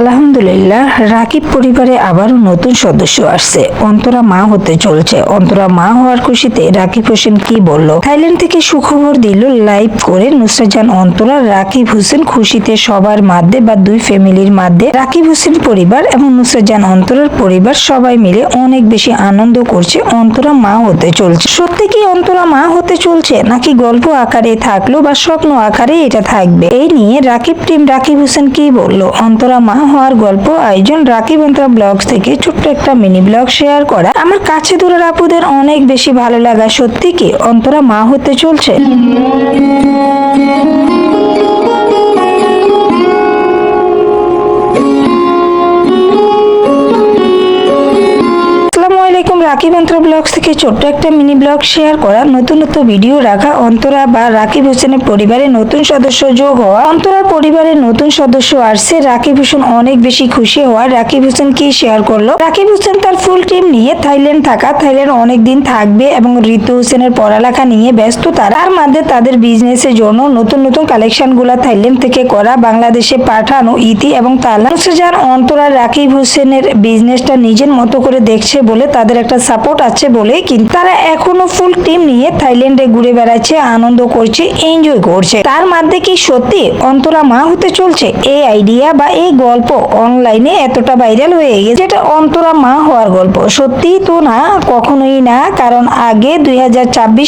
আলহামদুলিল্লাহ, রাকিব পরিবারে আবারও নতুন সদস্য আসছে। অন্তরা মা হতে চলছে। অন্তরা মা হওয়ার খুশিতে রাকিব হোসেন কি বলল? থাইল্যান্ড থেকে সুখবর দিল, লাইভ করে নুসরাজান অন্তরা, রাকিব হোসেন খুশিতে সবার মাধ্যে বা দুই ফ্যামিলির মাধ্যে রাকিব হোসেন পরিবার এবং নুসরাজান অন্তরার পরিবার সবাই মিলে অনেক বেশি আনন্দ করছে। অন্তরা মা হতে চলছে। সত্যি কি অন্তরা মা হতে চলছে? নাকি গল্প আকারে থাকল বা স্বপ্ন আকারে এটা থাকবে? এই নিয়ে রাকিব টিম রাকিব হোসেন কি বলল? অন্তরা মা হওয়ার গল্প আয়োজন রাকি অন্তরা ব্লগস থেকে ছোট্ট একটা মিনি ব্লগ শেয়ার করা। আমার কাছে দূরের আপুদের অনেক বেশি ভালো লাগা সত্যি কি? অন্তরা মা হতে চলছে। রাকিব অন্তরা ব্লগস থেকে ছোট্ট একটা মিনি ব্লগ শেয়ার করা নতুনত্ব ভিডিও রাখা, অন্তরা বা রাকিব হোসেনের পরিবারে নতুন সদস্য যোগ হওয়া। অন্তরার পরিবারের নতুন সদস্য আসছে রাকিব হোসেন অনেক বেশি খুশি হওয়া রাকিব হোসেন কি শেয়ার করল? রাকিব হোসেন তার ফুল টিম নিয়ে থাইল্যান্ড থাকা, থাইল্যান্ড অনেক দিন থাকবে এবং ঋতু হোসেনের পড়ালেখা নিয়ে ব্যস্ত তারা। মধ্যে তাদের বিজনেসের জন্য নতুন নতুন কালেকশনগুলা থাইল্যান্ড থেকে করা, বাংলাদেশে পাঠানো, ইতি এবং তালা। নুসরাজান অন্তরা রাকিব হোসেনের বিজনেসটা নিজের মতো করে দেখছে বলে তাদের একটা সাপোর্ট আছে বলে কিন্তু তারা এখনও ফুল টিম নিয়ে থাইল্যান্ডে ঘুরে বেড়াচ্ছে, আনন্দ করছে এনজয় করছে। তার মধ্যে কি সত্যি অন্তরা মা হতে চলছে? এই আইডিয়া বা এই গল্প অনলাইনে এতটা ভাইরাল হয়ে গেছে যেটা অন্তরা মা হওয়ার গল্প। সত্যি তো না, কখনোই না, কারণ আগে দুই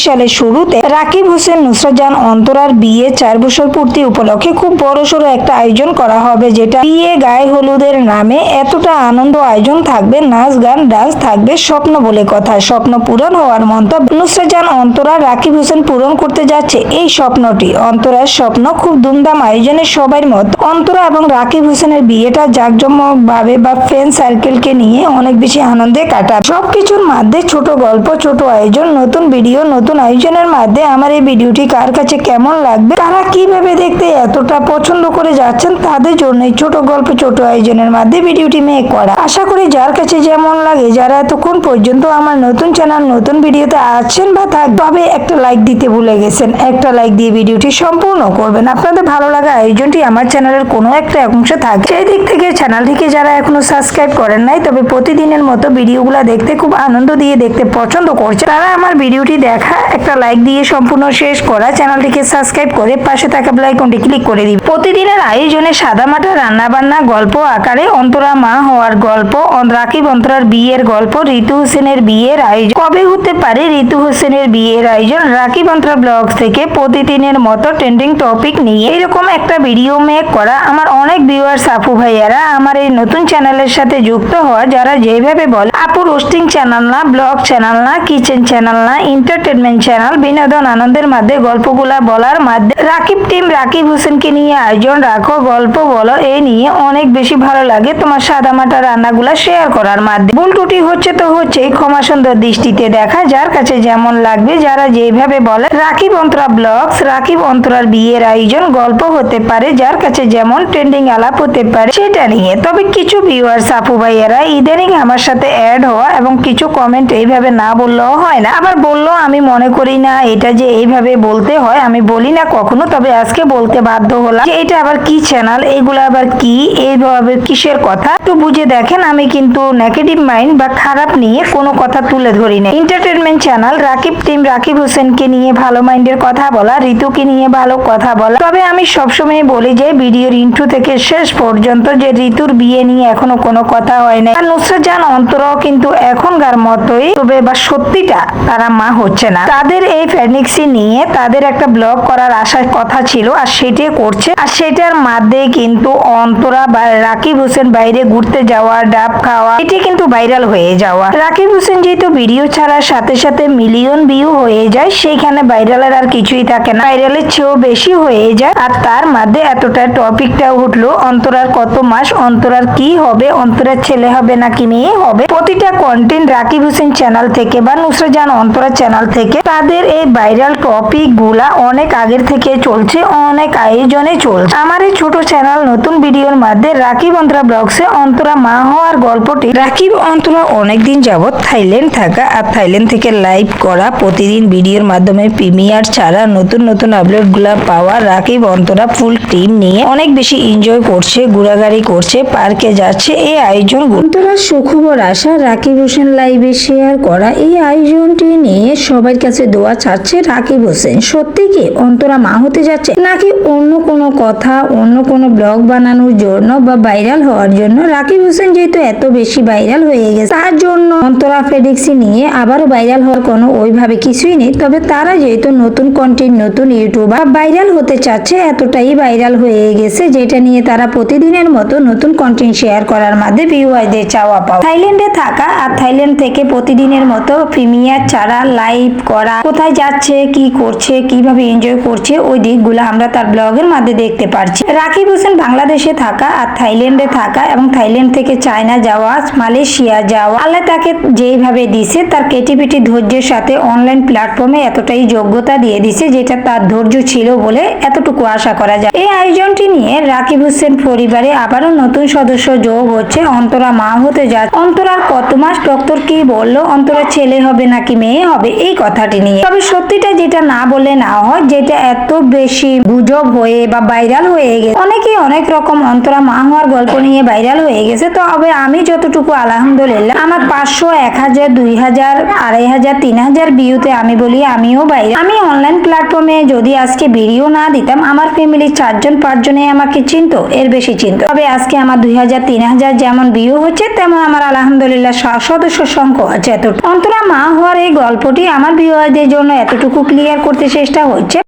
সালের শুরুতে রাকিব হোসেন নুসরাজান অন্তরার বিয়ে চার বছর পূর্তি উপলক্ষে খুব বড় সড়ো একটা আয়োজন করা হবে, যেটা বিয়ে গায়ে হলুদের নামে এতটা আনন্দ আয়োজন থাকবে, নাচ গান ডান্স থাকবে, স্বপ্ন বলে কথা স্বপ্ন পূরণ হওয়ার মন্তব্য। নুসরাজান অন্তরা রাকিব হোসেন পূরণ করতে যাচ্ছে এই স্বপ্নটি। অন্তরার স্বপ্ন খুব ধুমধাম আয়োজনে সবার মত। অন্তরা এবং রাকিব হোসেনের বিয়েটা জাঁকজমক ভাবে বা ফ্রেন্ড সার্কেলকে নিয়ে অনেক বেশি আনন্দে কাটা সবকিছুর মধ্যে ছোট গল্প, ছোট আয়োজন, নতুন ভিডিও, নতুন আয়োজনের মধ্যে আমার এই ভিডিওটি কার কাছে কেমন লাগবে, তারা কীভাবে দেখতে এতটা পছন্দ করে যাচ্ছেন তাদের জন্য ছোট গল্প, ছোট আয়োজনের মধ্যে ভিডিওটি মেক করা। আশা করি যার কাছে যেমন লাগে, যারা এতক্ষণ পর্যন্ত আমার নতুন চ্যানেল নতুন ভিডিওতে আছেন বা থাক, তবে একটা লাইক দিতে ভুলে গেছেন। একটা লাইক দিয়ে ভিডিওটি সম্পূর্ণ করবেন। আপনাদের ভালো লাগা আয়োজনটি আমার চ্যানেলের কোনো একটা অংশ থাকে। সেই দিক থেকে চ্যানেলটিকে যারা এখনও সাবস্ক্রাইব করেন নাই, তবে প্রতিদিনের মতো ভিডিওগুলো দেখতে খুব আনন্দ দিয়ে দেখতে পছন্দ করছে তারা আমার ভিডিওটি দেখা, একটা লাইক দিয়ে সম্পূর্ণ শেষ করা চ্যানেলটিকে সাবস্ক্রাইব করে পাশে থাকা বেল আইকনটি ক্লিক করে দিন প্রতিদিনের আয়োজনে সাদামাটা রান্না বান্না গল্প আকারে অন্তরা মা হওয়ার গল্প রাকিব অন্তরার বিয়ের গল্প, ঋতু হোসেনের বিয়ের আয়োজন। কবে হতে পারে ঋতু হোসেনের বিয়ের আয়োজন? রাকিব অন্তরা ব্লগ থেকে প্রতিদিনের মতো ট্রেন্ডিং টপিক নিয়ে এরকম একটা ভিডিও মেক করা আমার অনেক ভিউয়ার্স আপু ভাইয়ারা। আমার এই নতুন চ্যানেলের সাথে যুক্ত হওয়া, যারা যেভাবে বলে, আপু রোস্টিং চ্যানেল না ব্লগ চ্যানেল না কিচেন চ্যানেল না এন্টারটেনমেন্ট চ্যানেল বিনোদন আনন্দের মধ্যে গল্পগুলা বলার মাধ্যমে রাকিব টিম রাকিব হোসেনকে নিয়ে আয়োজন রাখো, গল্প বলো এই নিয়ে অনেক বেশি ভালো লাগে তোমার সাদামাটা রান্নাগুলা শেয়ার করার মাধ্যমে ভুল ত্রুটি হচ্ছে তো হচ্ছেই ক্ষমা সুন্দর দৃষ্টিতে দেখা, যার কাছে যেমন লাগবে, যারা যেভাবে বলে, রাকিব অন্তরা ব্লগস, রাকিব অন্তরার বিয়ের আয়োজন গল্প হতে পারে, যার কাছে যেমন ট্রেন্ডিং আলাপ হতে পারে, সেটা নিয়ে। তবে কিছু ভিউয়ার্স আপু ভাইয়েরা, ইদানিং আমার সাথে অ্যাড হওয়া এবং কিছু কমেন্ট এইভাবে না বললেও হয় না। আবার বললেও আমি মনে করি না, এটা যে এইভাবে বলতে হয়, আমি বলি না কখনো, তবে আজকে বলতে বাধ্য হলাম যে, এটা আবার কি চ্যানেল এগুলো আবার কি, এইভাবে কিসের কথা? একটু বুঝে দেখেন, আমি কিন্তু নেগেটিভ মাইন্ড বা খারাপ নিয়ে কোনো কথা তুলে ধরি না entertainment channel Rakib team Rakib হোসেনকে নিয়ে ভালো মাইন্ডের কথা বলা, ঋতুকে নিয়ে ভালো কথা বলা। তবে আমি সবসময় বলি যে, ভিডিওর ইন্ট্রো থেকে শেষ পর্যন্ত যে ঋতুর বিয়ে নিয়ে এখনও কোনো কথা হয় না আর নুসরাত জান অন্তরাও কিন্তু এখনকার মতোই, তবে বা সত্যিটা তারা মা হচ্ছে না। তাদের এই প্রেগনেন্সি নিয়ে তাদের একটা ব্লগ করার আশার কথা ছিল, আর সেটি করছে। আর সেটার মধ্যে কিন্তু অন্তরা বা রাকিব হোসেন বাইরে ঘুরতে যাওয়া, ডাব খাওয়া, এটি কিন্তু ভাইরাল হয়ে যাওয়া। রাকিব হোসেন যেহেতু ভিডিও ছাড়ার সাথে সাথে মিলিয়ন ভিউ হয়ে যায়, সেইখানে ভাইরালের আর কিছুই থাকে না। ভাইরালের চেয়েও বেশি হয়ে যায়, আর তার মধ্যে এতটা টপিকটা উঠল, অন্তরার কত মাস, অন্তরার কি হবে, অন্তরার ছেলে হবে নাকি মেয়ে হবে? প্রতিটা কন্টেন্ট রাকিব হোসেন চ্যানেল থেকে বা নুসরাজান অন্তরা চ্যানেল থেকে তাদের এই ভাইরাল টপিকগুলা অনেক আগের থেকে চলছে, অনেক আয়োজনে চলছে। আমার এই ছোট চ্যানেল নতুন ভিডিওর মধ্যে রাকিব অন্তরা ব্লগসে অন্তরা মা হওয়ার গল্পটি। রাকিব অন্তরা অনেকদিন যাবৎ থাইল্যান্ড থাকা আর থাইল্যান্ড থেকে লাইভ করা প্রতিদিন ভিডিওর মাধ্যমে প্রিমিয়ার ছাড়া নতুন নতুন আপলোডগুলো পাওয়া রাকিব অন্তরা ফুল টিম নিয়ে অনেক বেশি এনজয় করছে, ঘোরাঘুরি করছে পার্কে যাচ্ছে এই আয়োজন অন্তরা সুখবর আসা রাকিব হোসেন লাইভে শেয়ার করা এই আয়োজনটি নিয়ে সবার কাছে দোয়া চাচ্ছে রাকিব হোসেন। সত্যি কি অন্তরা মা হতে যাচ্ছে? নাকি অন্য কোনো কথা, অন্য কোনো ব্লগ বানানোর জন্য বা ভাইরাল হওয়ার জন্য রাকিব হোসেন যেহেতু এত বেশি ভাইরাল হয়ে গেছে, তার জন্য অন্তরা ফেডিক্সি নিয়ে আবারও ভাইরাল হওয়ার কোনো ওইভাবে কিছুই নেই। তবে তারা যেহেতু নতুন কন্টেন্ট নতুন ইউটিউবার ভাইরাল হতে চাচ্ছে, এতটাই ভাইরাল হয়ে গেছে, যেটা নিয়ে তারা প্রতিদিনের মতো নতুন কন্টেন্ট শেয়ার করার মাধ্যমে ভিউয়ারদের চাওয়া পাওয়া। থাইল্যান্ডে থাকা আর থাইল্যান্ড থেকে প্রতিদিনের মতো প্রিমিয়ার ছাড়া লাইভ করা, কোথায় যাচ্ছে, কি করছে, কীভাবে এনজয় করছে, ওই দিকগুলো আমরা তার ব্লগের মাধ্যমে দেখতে পারছি। রাকিব হোসেন বাংলাদেশে থাকা আর থাইল্যান্ডে থাকা এবং থাইল্যান্ড থেকে চায়না যাওয়া, মালয়েশিয়া যাওয়া, আল্লাহ তাকে যেইভাবে দিছে, তার কেটিপিটি ধৈর্যের সাথে অনলাইন প্ল্যাটফর্মে এতটাই যোগ্যতা দিয়ে দিছে যেটা তার ধৈর্য ছিল বলে এতটুকু আশা করা যায়। এই আয়োজনটি নিয়ে রাকিব হোসেন পরিবারে আবারও নতুন সদস্য যোগ হচ্ছে অন্তরা মা হতে যাচ্ছে অন্তরার কত মাস ডক্টর কি বলল? অন্তরা ছেলে হবে নাকি মেয়ে হবে? এই কথাটি নিয়ে। তবে সত্যিটা যেটা না বলে না হয়, যেটা এত বেশি গুজব হয়ে বা ভাইরাল হয়ে গেছে। অনেকেই অনেক রকম অন্তরা মা হওয়ার গল্প নিয়ে ভাইরাল হয়ে গেছে। তবে আমি যতটুকু আলহামদুলিল্লাহ, আমার পাঁচশো এক হাজার, দুই হাজার, আড়াই হাজার, তিন হাজার ভিউতে আমি বলি আমিও বাইরে। আমি অনলাইন প্ল্যাটফর্মে যদি আজকে ভিডিও না দিতাম, আমার ফ্যামিলির চারজন পাঁচজনে আমাকে চিনতো, এর বেশি চিনতো। তবে আজকে আমার দুই হাজার, তিন হাজার যেমন ভিউ হচ্ছে, তেমন আমার আলহামদুলিল্লাহ সদস্য সংখ্যা আছে এত অন্তরা মা হওয়ার এই গল্পটি আমার ভিউয়ারদের জন্য এতটুকু ক্লিয়ার করতে চেষ্টা হচ্ছে।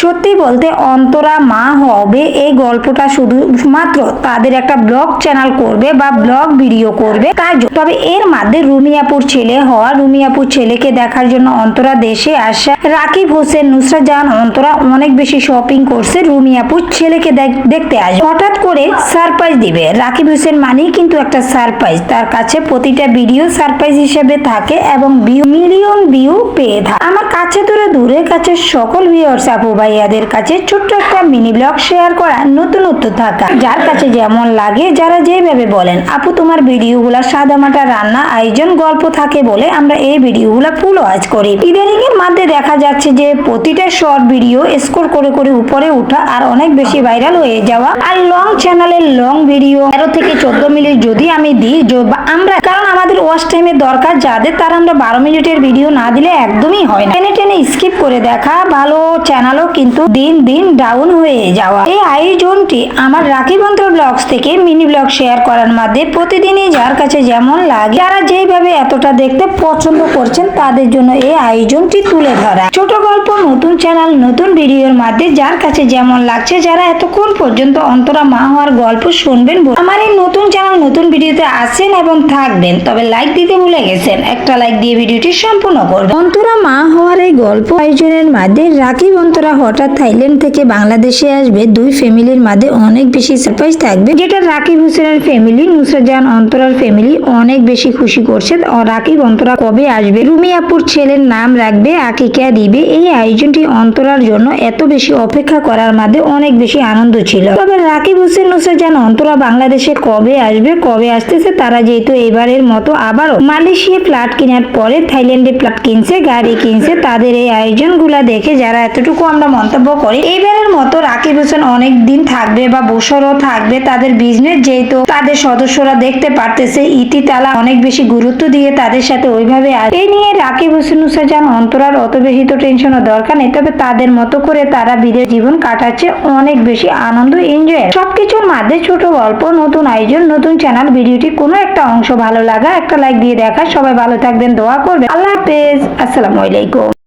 সত্যি বলতে অন্তরা মা হবে এই গল্পটা শুধুমাত্র তাদের একটা ব্লগ চ্যানেল করবে বা ব্লগ ভিডিও করবে। তার তবে এর মধ্যে রুমিয়াপুর ছেলে হওয়া, রুমিয়াপুর ছেলেকে দেখার জন্য অন্তরা দেশে আসা, রাকিব হোসেন নুসরা জাহান অন্তরা অনেক বেশি শপিং করছে, রুমিয়াপুর ছেলেকে দেখ- দেখতে আসবে। হঠাৎ করে সারপ্রাইজ দিবে। রাকিব হোসেন মানেই কিন্তু একটা সারপ্রাইজ তার কাছে প্রতিটা ভিডিও সারপ্রাইজ হিসেবে থাকে এবং মিলিয়ন ভিউ পেয়ে থাকে। আমার কাছে দূরে দূরের কাছে সকল ভিউয়ার্স আপু ভাইয়াদের কাছে ছোট্ট একটা মিনি ব্লগ শেয়ার করা নতুনত্ব থাকা যার কাছে যেমন লাগে, যারা যেভাবে বলেন, আপু তোমার ভিডিওগুলা সাদামাটা রান্না আয়োজন গল্প থাকে বলে আমরা এই ভিডিওগুলা ফুল ওয়াচ করি। ইদানিং এর মধ্যে দেখা যাচ্ছে যে প্রতিটা শর্ট ভিডিও স্কোর করে করে উপরে উঠা আর অনেক বেশি ভাইরাল হয়ে যাওয়া। আর লং চ্যানেলের লং ভিডিও তেরো থেকে চোদ্দ মিনিট যদি আমি দিই আমরা, কারণ আমাদের ওয়াশ টাইমের দরকার যাদের, তার আমরা বারো মিনিটের ভিডিও না দিলে একদমই হয় না। টেনে টেনে স্কিপ করে দেখা ভালো চ্যানেলও কিন্তু দিন দিন ডাউন হয়ে যাওয়া। এই আয়োজনটি আমার রাখি বন্ত্র ব্লগস থেকে মিনি ব্লগ শেয়ার করার মাধ্যমে প্রতিদিনই যার কাছে যেমন লাগে, যারা যেভাবে এতটা দেখতে পছন্দ করছেন তাদের জন্য এই আয়োজনটি তুলে ধরা। ছোট গল্প, নতুন চ্যানেল নতুন ভিডিওর মাধ্যমে যার কাছে যেমন লাগছে, যারা এতক্ষণ পর্যন্ত অন্তরা মা হওয়ার গল্প শুনবেন আমার এই নতুন চ্যানেল নতুন ভিডিওতে আসেন এবং থাকবেন। তবে লাইক দিতে ভুলে গেছেন, একটা লাইক দিয়ে ভিডিওটি সম্পূর্ণ করবেন। অন্তরা মা হওয়ার এই গল্প আয়োজনের মাধ্যমে রাকিব অন্তরা হঠাৎ থাইল্যান্ড থেকে বাংলাদেশে আসবে দুই ফ্যামিলির মাঝে অনেক বেশি সারপ্রাইজ থাকবে। যেটা রাকিব হোসেনের ফ্যামিলি নুসরাত জাহান অন্তরার ফ্যামিলি অনেক বেশি খুশি করছে। রাকিব অন্তরা কবে আসবে? রুমিয়াপুর ছেলের নাম রাখবে, আকিকা দিবে। এই আয়োজনটি অন্তরার জন্য এত বেশি অপেক্ষা করার মাঝে অনেক বেশি আনন্দ ছিল। তবে রাকিব হোসেন নুসরাত জাহান অন্তরা বাংলাদেশে কবে আসবে, কবে আসতেছে তারা যেহেতু এবারের মতো আবারও মালয়েশিয়া ফ্ল্যাট কেনার পরে থাইল্যান্ডে ফ্ল্যাট কিনছে, গাড়ি কিনছে। তাদের এই আয়োজনগুলা দেখে যারা এতটুকু আমরা মন্তব্য করি এইবারের মতো রাকিব হোসেন অনেক দিন থাকবে। বা বছরও থাকবে তাদের বিজনেস যেহেতু তাদের সদস্যরা দেখতে পারতেছে, ইতি তালা অনেক বেশি গুরুত্ব দিয়ে তাদের সাথে ওইভাবে। এই নিয়ে রাকিব হোসেন নুসাজান অন্তরার অত বেশি তো টেনশনও দরকার নেই, তবে তাদের মতো করে তারা বিদেশ জীবন কাটাচ্ছে, অনেক বেশি আনন্দ এনজয় সবকিছুর মাঝে ছোট গল্প, নতুন আয়োজন, নতুন চ্যানেল ভিডিওটি কোনো একটা অংশ ভালো লাগা, একটা লাইক দিয়ে দেখা, সবাই ভালো থাকবেন, দোয়া করবেন আল্লাহ হাফেজ, আসসালামু আলাইকুম